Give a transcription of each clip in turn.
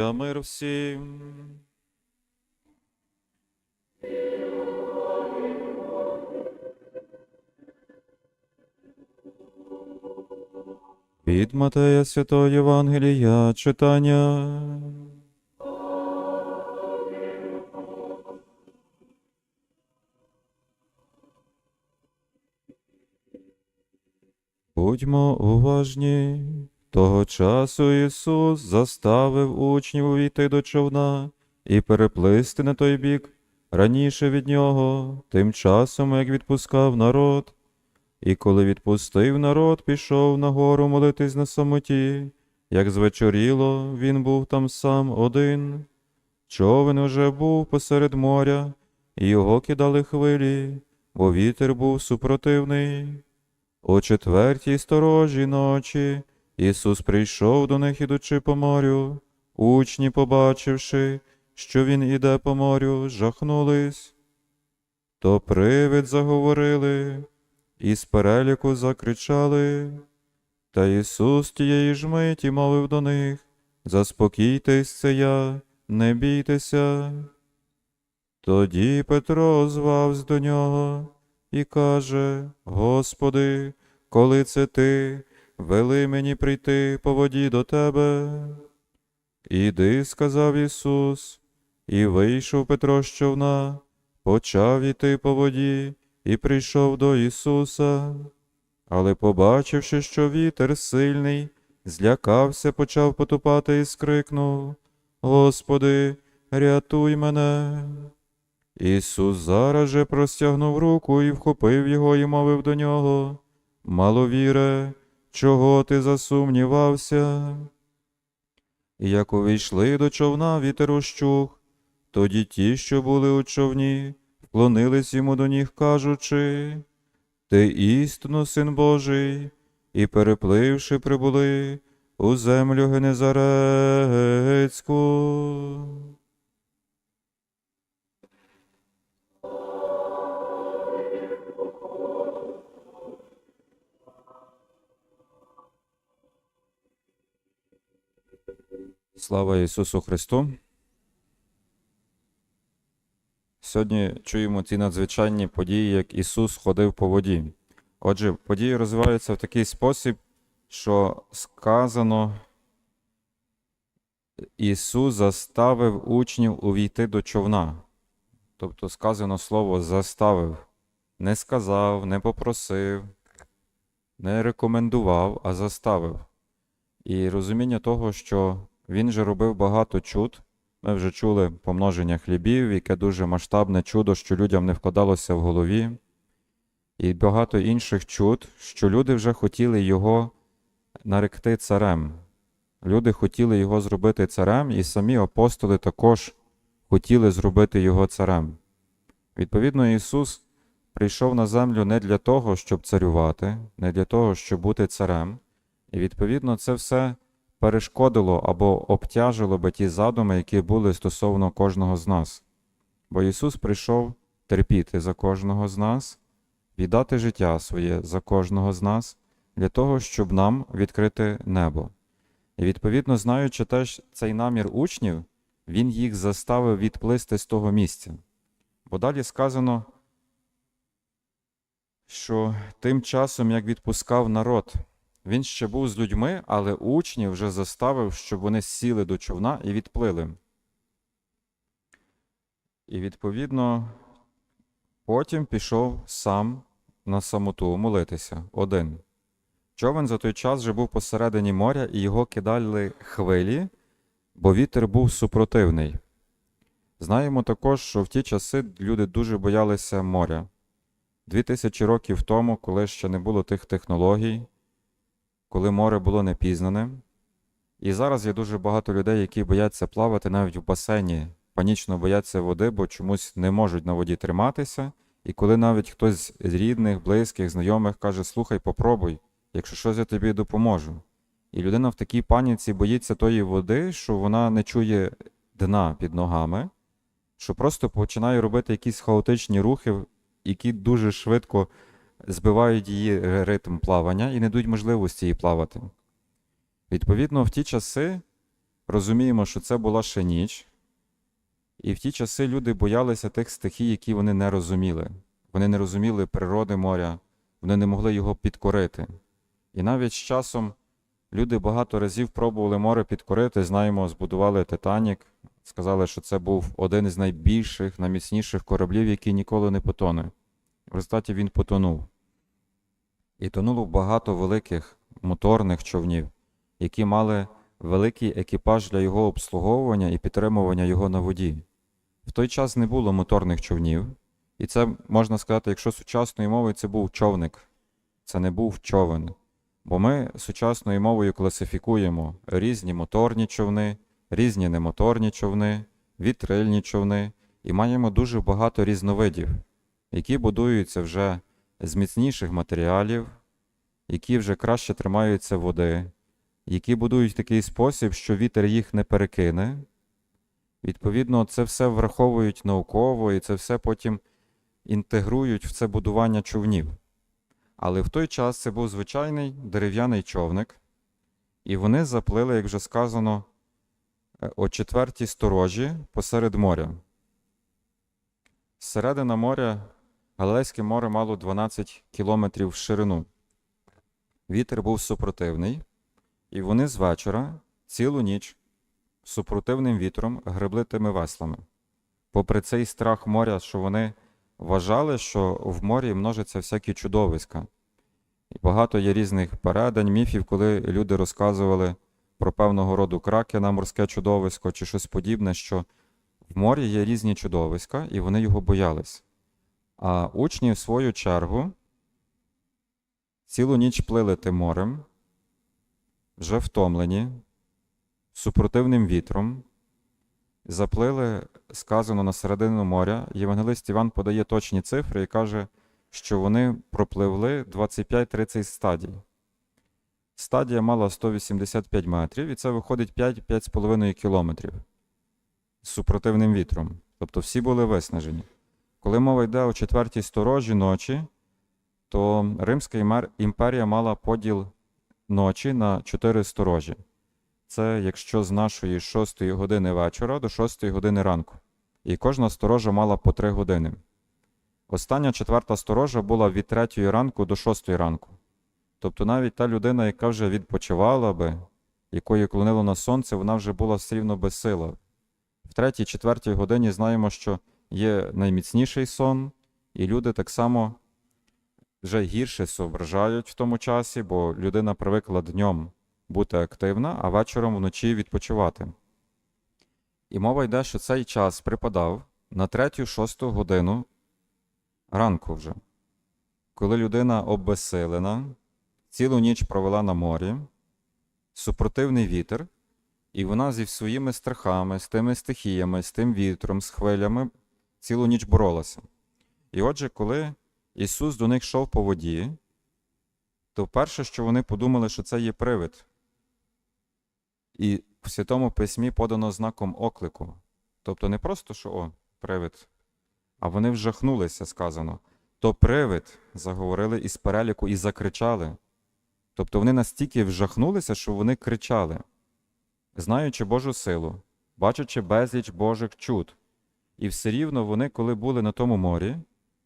Та мир всім. Від Матея Святого Євангелія читання. Будьмо уважні. Того часу Ісус заставив учнів увійти до човна і переплисти на той бік раніше від нього, тим часом, як відпускав народ. І коли відпустив народ, пішов на гору молитись на самоті. Як звечоріло, він був там сам один. Човен уже був посеред моря, і його кидали хвилі, бо вітер був супротивний. О четвертій сторожі ночі Ісус прийшов до них, ідучи по морю. Учні, побачивши, що Він іде по морю, жахнулись. То привид заговорили, і з переліку закричали. Та Ісус тієї ж миті мовив до них Заспокійтесь, це я, не бійтеся. Тоді Петро звався до нього і каже: Господи, коли це ти, вели мені прийти по воді до тебе. Іди, сказав Ісус, і вийшов Петро з човна, почав іти по воді і прийшов до Ісуса. Але, побачивши, що вітер сильний, злякався, почав потупати і скрикнув: Господи, рятуй мене. Ісус зараз же простягнув руку і вхопив його і мовив до нього, Маловіре, чого ти засумнівався? І як увійшли до човна, вітер ущух, тоді ті, що були у човні, вклонились йому до ніг, кажучи, Ти істинно, син Божий, і перепливши прибули у землю Генезарецьку. Слава Ісусу Христу. Сьогодні чуємо ці надзвичайні події, як Ісус ходив по воді. Отже, події розвиваються в такий спосіб, що сказано, Ісус заставив учнів увійти до човна. Тобто сказано слово заставив, не сказав, не попросив, не рекомендував, а заставив. І розуміння того, що він же робив багато чуд. Ми вже чули помноження хлібів, яке дуже масштабне чудо, що людям не вкладалося в голові, і багато інших чуд, що люди вже хотіли його наректи царем. Люди хотіли його зробити царем, і самі апостоли також хотіли зробити його царем. Відповідно, Ісус прийшов на землю не для того, щоб царювати, не для того, щоб бути царем. І відповідно це все перешкодило або обтяжило би ті задуми, які були стосовно кожного з нас. Бо Ісус прийшов терпіти за кожного з нас, віддати життя своє за кожного з нас, для того, щоб нам відкрити небо. І відповідно, знаючи теж цей намір учнів, Він їх заставив відплисти з того місця. Бо далі сказано, що тим часом, як відпускав народ, він ще був з людьми, але учнів вже заставив, щоб вони сіли до човна і відплили. І відповідно потім пішов сам на самоту молитися один. Човен за той час вже був посередині моря, і його кидали хвилі, бо вітер був супротивний. Знаємо також, що в ті часи люди дуже боялися моря. Дві тисячі років тому, коли ще не було тих технологій, коли море було непізнане. І зараз є дуже багато людей, які бояться плавати навіть в басейні, панічно бояться води, бо чомусь не можуть на воді триматися. І коли навіть хтось з рідних, близьких, знайомих каже, слухай, попробуй, якщо щось я тобі допоможу. І людина в такій паніці боїться тої води, що вона не чує дна під ногами, що просто починає робити якісь хаотичні рухи, які дуже швидко збивають її ритм плавання і не дають можливості їй плавати. Відповідно, в ті часи розуміємо, що це була ще ніч, і в ті часи люди боялися тих стихій, які вони не розуміли. Вони не розуміли природи моря, вони не могли його підкорити. І навіть з часом люди багато разів пробували море підкорити. Знаємо, збудували Титанік, сказали, що це був один із найбільших, найміцніших кораблів, який ніколи не потоне. В результаті він потонув. І тонуло багато великих моторних човнів, які мали великий екіпаж для його обслуговування і підтримування його на воді. В той час не було моторних човнів, і це можна сказати, якщо сучасною мовою це був човник, це не був човен. Бо ми сучасною мовою класифікуємо різні моторні човни, різні немоторні човни, вітрильні човни, і маємо дуже багато різновидів, які будуються вже з міцніших матеріалів, які вже краще тримаються води, які будують такий спосіб, що вітер їх не перекине. Відповідно, це все враховують науково, і це все потім інтегрують в це будування човнів. Але в той час це був звичайний дерев'яний човник, і вони заплили, як вже сказано, е, о четвертій сторожі посеред моря. Середина моря, Галилейське море мало 12 кілометрів в ширину. Вітер був супротивний, і вони з вечора цілу ніч супротивним вітром гребли тими веслами. Попри цей страх моря, що вони вважали, що в морі множаться всякі чудовиська. І багато є різних передань, міфів, коли люди розказували про певного роду кракена, морське чудовисько чи щось подібне, що в морі є різні чудовиська, і вони його боялись. А учні, в свою чергу, цілу ніч плили тим морем, вже втомлені, супротивним вітром, заплили, сказано на середину моря. Євангелист Іван подає точні цифри і каже, що вони пропливли 25-30 стадій. Стадія мала 185 метрів, і це виходить 5-5,5 кілометрів з супротивним вітром. Тобто всі були виснажені. Коли мова йде о четвертій сторожі ночі, то Римська імперія мала поділ ночі на чотири сторожі. Це якщо з нашої 6 години вечора до 6 години ранку. І кожна сторожа мала по 3 години. Остання четверта сторожа була від 3 ранку до 6 ранку. Тобто навіть та людина, яка вже відпочивала би, якої клонило на сонце, вона вже була все рівно без сила. В третій, четвертій годині знаємо, що є найміцніший сон, і люди так само вже гірше соображають в тому часі, бо людина привикла днем бути активна, а вечором вночі відпочивати. І мова йде, що цей час припадав на третю-шосту годину ранку вже, коли людина обезсилена, цілу ніч провела на морі, супротивний вітер, і вона зі своїми страхами, з тими стихіями, з тим вітром, з хвилями цілу ніч боролася. І отже, коли Ісус до них йшов по воді, то перше, що вони подумали, що це є привид. І в Святому Письмі подано знаком оклику. Тобто не просто, що о, привид, а вони вжахнулися, сказано. То привид, заговорили із переліку і закричали. Тобто вони настільки вжахнулися, що вони кричали, знаючи Божу силу, бачачи безліч Божих чуд. І все рівно вони, коли були на тому морі,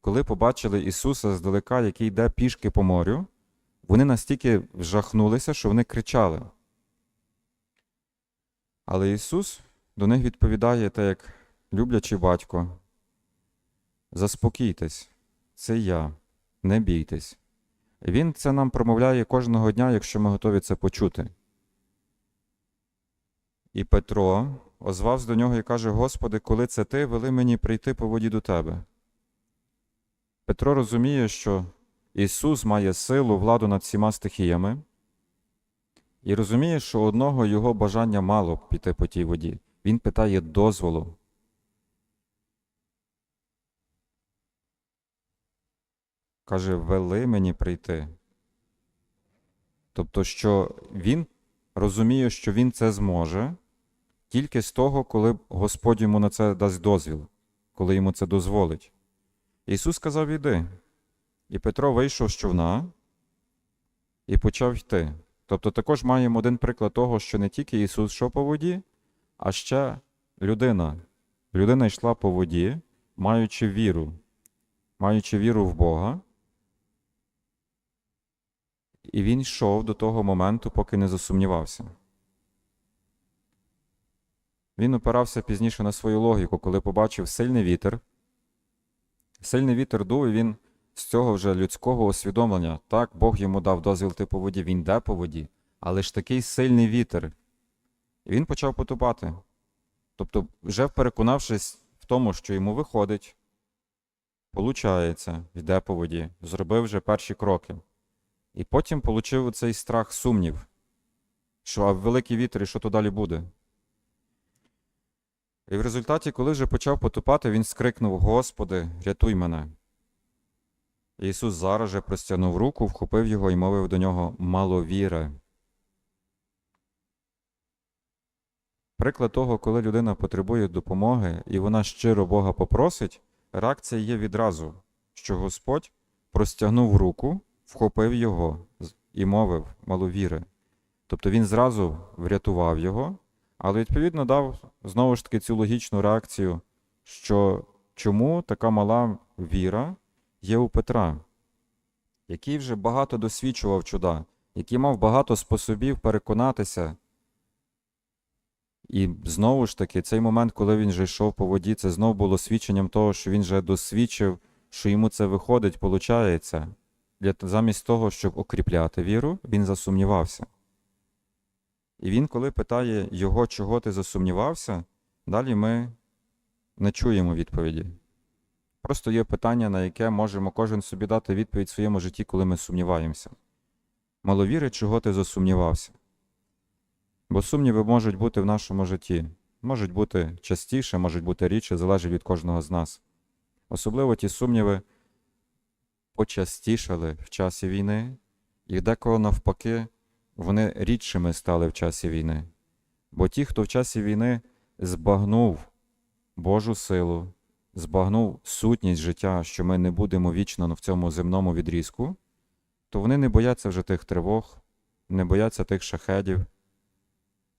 коли побачили Ісуса здалека, який йде пішки по морю, вони настільки вжахнулися, що вони кричали. Але Ісус до них відповідає так, як люблячий батько. Заспокійтесь, це я, не бійтесь. Він це нам промовляє кожного дня, якщо ми готові це почути. І Петро озвався до нього і каже: Господи, коли це ти, вели мені прийти по воді до тебе. Петро розуміє, що Ісус має силу, владу над всіма стихіями, і розуміє, що одного його бажання мало піти по тій воді. Він питає дозволу. Каже, вели мені прийти. Тобто, що він розуміє, що він це зможе тільки з того, коли Господь йому на це дасть дозвіл, коли йому це дозволить. Ісус сказав: Іди. І Петро вийшов з човна і почав йти. Тобто також маємо один приклад того, що не тільки Ісус йшов по воді, а ще людина. Людина йшла по воді, маючи віру, маючи віру в Бога. І він йшов до того моменту, поки не засумнівався. Він опирався пізніше на свою логіку, коли побачив сильний вітер. Сильний вітер дув, і він з цього вже людського усвідомлення. Так, Бог йому дав дозвіл йти по воді, він йде по воді, але ж такий сильний вітер. І він почав потопати. Тобто, вже переконавшись в тому, що йому виходить, получається, йде по воді, зробив вже перші кроки. І потім отримав цей страх, сумнів, що а великий вітер, і що то далі буде. І в результаті, коли вже почав потопати, він скрикнув: Господи, рятуй мене. Ісус зараз же простягнув руку, вхопив його і мовив до нього маловіре. Приклад того, коли людина потребує допомоги і вона щиро Бога попросить, реакція є відразу, що Господь простягнув руку, вхопив його і мовив маловіри. Тобто він зразу врятував його, але відповідно дав знову ж таки цю логічну реакцію, що чому така мала віра є у Петра, який вже багато досвідчував чуда, який мав багато способів переконатися. І знову ж таки, цей момент, коли він вже йшов по воді, це знову було свідченням того, що він вже досвідчив, що йому це виходить, получається. Для, замість того, щоб окріпляти віру, він засумнівався. І він, коли питає його, чого ти засумнівався, далі ми не чуємо відповіді. Просто є питання, на яке можемо кожен собі дати відповідь в своєму житті, коли ми сумніваємося. Маловіри, чого ти засумнівався. Бо сумніви можуть бути в нашому житті. Можуть бути частіше, можуть бути рідше, залежить від кожного з нас. Особливо ті сумніви почастішали в часі війни, і декого навпаки, вони рідшими стали в часі війни. Бо ті, хто в часі війни збагнув Божу силу, збагнув сутність життя, що ми не будемо вічно в цьому земному відрізку, то вони не бояться вже тих тривог, не бояться тих шахедів.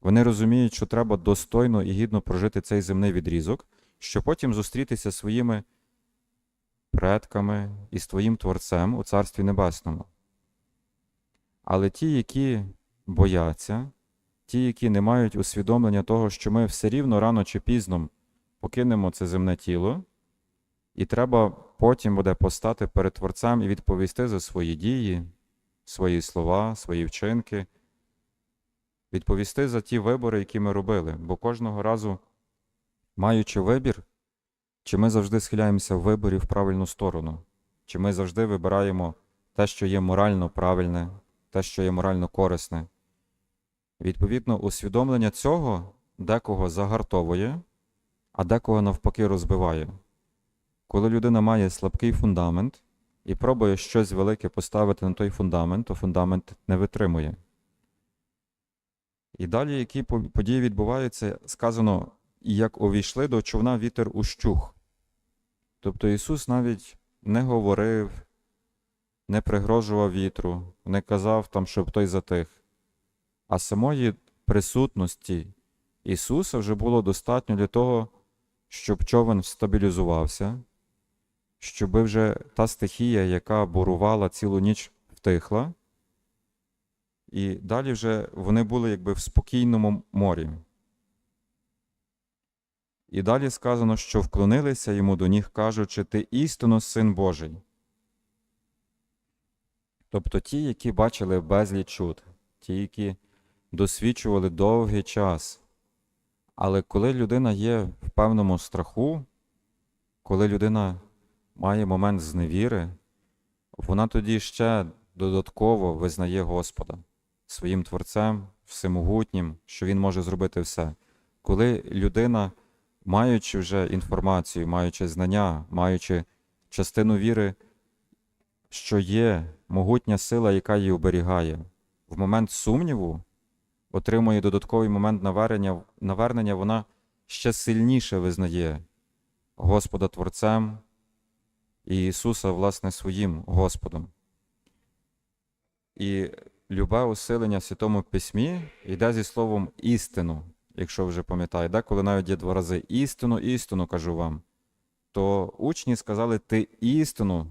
Вони розуміють, що треба достойно і гідно прожити цей земний відрізок, щоб потім зустрітися своїми предками і з твоїм Творцем у Царстві Небесному. Але ті, які бояться, ті, які не мають усвідомлення того, що ми все рівно рано чи пізно покинемо це земне тіло, і треба потім буде постати перед Творцем і відповісти за свої дії, свої слова, свої вчинки, відповісти за ті вибори, які ми робили. Бо кожного разу, маючи вибір, чи ми завжди схиляємося в виборі в правильну сторону, чи ми завжди вибираємо те, що є морально правильне, те, що є морально корисне. Відповідно, усвідомлення цього декого загартовує, а декого навпаки розбиває. Коли людина має слабкий фундамент і пробує щось велике поставити на той фундамент, то фундамент не витримує. І далі, які події відбуваються, сказано, як увійшли до човна вітер ущух. Тобто Ісус навіть не говорив, не пригрожував вітру, не казав там, щоб той затих. А самої присутності Ісуса вже було достатньо для того, щоб човен стабілізувався, щоб вже та стихія, яка бурувала цілу ніч, втихла, і далі вже вони були якби в спокійному морі. І далі сказано, що вклонилися йому до ніг, кажучи, ти істинно син Божий. Тобто ті, які бачили безліч чуд, ті, які досвідчували довгий час. Але коли людина є в певному страху, коли людина має момент зневіри, вона тоді ще додатково визнає Господа своїм Творцем, всемогутнім, що Він може зробити все. Коли людина, маючи вже інформацію, маючи знання, маючи частину віри, що є могутня сила, яка її оберігає, в момент сумніву отримує додатковий момент навернення, навернення, вона ще сильніше визнає Господа Творцем і Ісуса, власне, своїм Господом. І любе усилення в Святому Письмі йде зі словом істину, якщо вже пам'ятаєте, коли навіть є два рази істину, істину кажу вам, то учні сказали, ти істину,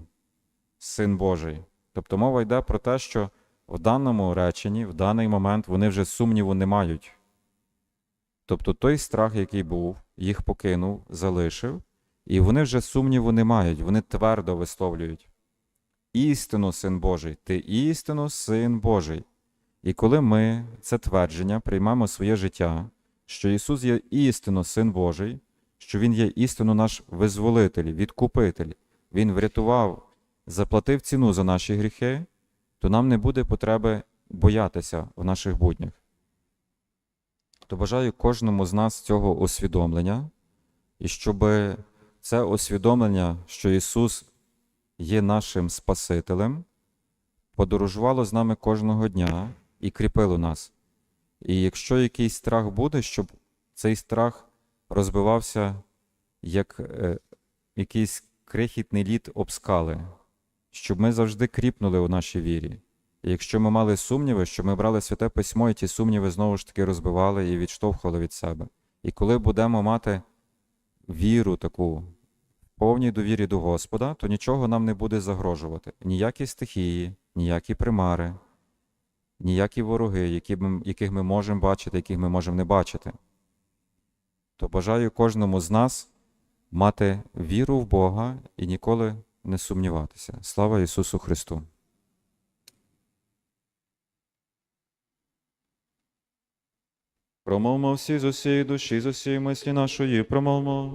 син Божий. Тобто мова йде про те, що в даному реченні, в даний момент вони вже сумніву не мають. Тобто той страх, який був, їх покинув, залишив, і вони вже сумніву не мають, вони твердо висловлюють. Істину, син Божий, ти істину, син Божий. І коли ми це твердження приймемо своє життя, що Ісус є істинно Син Божий, що Він є істинно наш визволитель, відкупитель, Він врятував, заплатив ціну за наші гріхи, то нам не буде потреби боятися в наших буднях. То бажаю кожному з нас цього усвідомлення, і щоб це усвідомлення, що Ісус є нашим Спасителем, подорожувало з нами кожного дня і кріпило нас. І якщо якийсь страх буде, щоб цей страх розбивався як е, якийсь крихітний лід об скали, щоб ми завжди кріпнули у нашій вірі. І якщо ми мали сумніви, щоб ми брали святе письмо, і ті сумніви знову ж таки розбивали і відштовхували від себе. І коли будемо мати віру таку, повній довірі до Господа, то нічого нам не буде загрожувати. Ніякі стихії, ніякі примари, ніякі вороги, які ми, яких ми можемо бачити, яких ми можемо не бачити. То бажаю кожному з нас мати віру в Бога і ніколи не сумніватися. Слава Ісусу Христу! Промовмо всі з усієї душі, з усієї мислі нашої, промовмо.